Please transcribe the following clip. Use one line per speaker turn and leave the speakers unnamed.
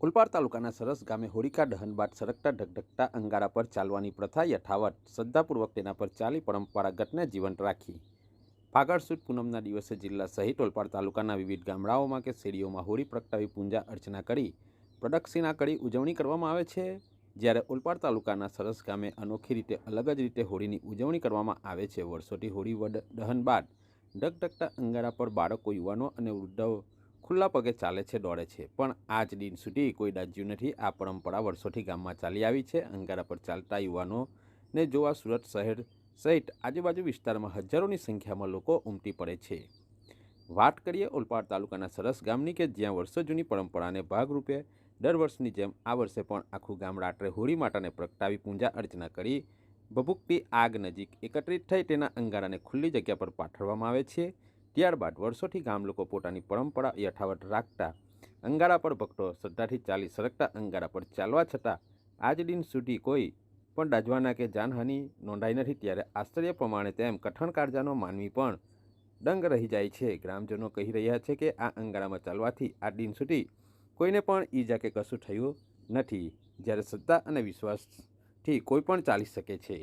ઓલપાડ તાલુકાના સરસ ગામે હોળિકા દહન બાદ સરકતા ઢગઢગતા અંગારા પર ચાલવાની પ્રથા યથાવત શ્રદ્ધાપૂર્વક તેના પર ચાલી પરંપરાગતને જીવંત રાખી. ફાગણ સુદ પૂનમના દિવસે જિલ્લા સહિત ઓલપાડ તાલુકાના વિવિધ ગામડાઓમાં કે શેરીઓમાં હોળી પ્રગટાવી પૂજા અર્ચના કરી, પ્રદક્ષિણા કરી ઉજવણી કરવામાં આવે છે. જ્યારે ઓલપાડ તાલુકાના સરસ ગામે અનોખી રીતે અલગ જ રીતે હોળીની ઉજવણી કરવામાં આવે છે. વર્ષોથી હોળી વડ દહન બાદ ઢગઢગતા અંગારા પર બાળકો, યુવાનો અને વૃદ્ધો ખુલ્લા પગે ચાલે છે, દોડે છે. પણ આજ દિન સુધી કોઈ દાજ્યું નથી આ પરંપરા વર્ષોથી ગામમાં ચાલી આવી છે. અંગારા પર ચાલતા યુવાનોને જોવા સુરત શહેર સહિત આજુબાજુ વિસ્તારમાં હજારોની સંખ્યામાં લોકો ઉમટી પડે છે. વાત કરીએ ઓલપાડ તાલુકાના સરસ ગામની કે જ્યાં વર્ષો જૂની પરંપરાને ભાગરૂપે દર વર્ષની જેમ આ વર્ષે પણ આખું ગામ રાત્રે હોળી માતાને પ્રગટાવી પૂજા અર્ચના કરી ભભૂકતી આગ નજીક એકત્રિત થઈ તેના અંગારાને ખુલ્લી જગ્યા પર પાથરવામાં આવે છે. ત્યારબાદ વર્ષોથી ગામ લોકો પોતાની પરંપરા યથાવત રાખતા, અંગારા પર ભક્તો શ્રદ્ધાથી ચાલી સરકતા, અંગારા પર ચાલવા છતાં આજ દિન સુધી કોઈ પણ ડાજવાના કે જાનહાનિ નોંધાઈ નથી ત્યારે આશ્ચર્ય પ્રમાણે તેમ કઠણ કાળજાનો માનવી પણ દંગ રહી જાય છે. ગ્રામજનો કહી રહ્યા છે કે આ અંગારામાં ચાલવાથી આ દિન સુધી કોઈને પણ ઈજા કે કશું થયું નથી. જ્યારે શ્રદ્ધા અને વિશ્વાસથી કોઈ પણ ચાલી શકે છે.